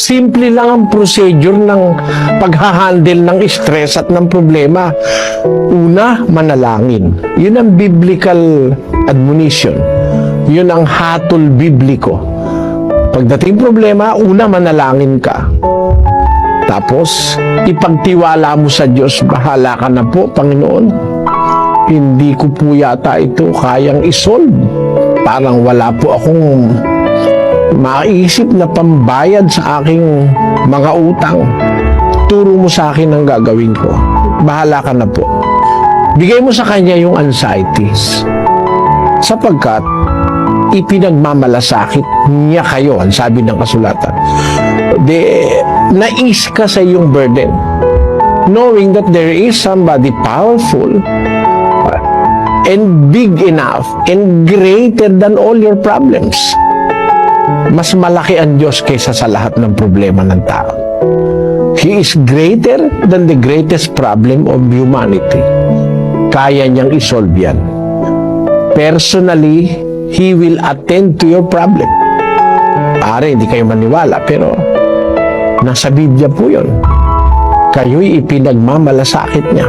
Simple lang ang procedure ng paghahandle ng stress at ng problema. Una, manalangin. Yun ang biblical admonition. Yun ang hatol bibliko. Pagdating problema, una manalangin ka. Tapos, ipagtiwala mo sa Diyos, bahala ka na po, Panginoon. Hindi ko po yata ito kayang isolve. Parang wala po akong maisip na pambayad sa aking mga utang. Turo mo sa akin ang gagawin ko. Bahala ka na po. Bigay mo sa kanya yung anxieties. Sapagkat ipinagmamalasakit niya kayo, ang sabi ng kasulatan. De, nais ka sa iyong burden. Knowing that there is somebody powerful and big enough and greater than all your problems. Mas malaki ang Diyos kaysa sa lahat ng problema ng tao. He is greater than the greatest problem of humanity. Kaya niyang isolve yan. Personally, He will attend to your problem. Pare, hindi kayo maniwala, pero nasa Biblia po yun. Kayo'y ipinagmamalasakit niya.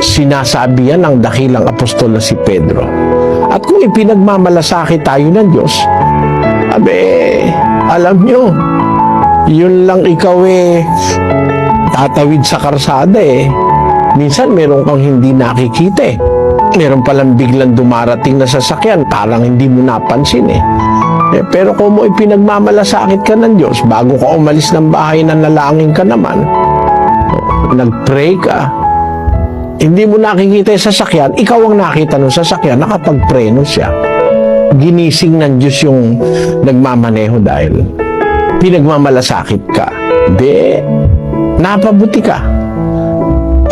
Sinasabi yan ng dakilang apostol na si Pedro. At kung ipinagmamalasakit tayo ng Diyos, abe, alam nyo, yun lang ikaw eh, tatawid sa karsada eh. Minsan meron kang hindi nakikita eh. Meron palang biglang dumarating na sasakyan, parang hindi mo napansin eh. Eh, pero kung mo ipinagmamalasakit ka ng Diyos, bago ka umalis ng bahay na nalangin ka naman, nag-pray ka, hindi mo nakikita yung sasakyan, ikaw ang nakita ng sasakyan, nakapag-preno siya. Ginising ng Diyos yung nagmamaneho dahil pinagmamalasakit ka. Hindi, napabuti ka.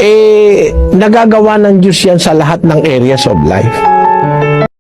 Eh, nagagawa ng Diyos yan sa lahat ng areas of life.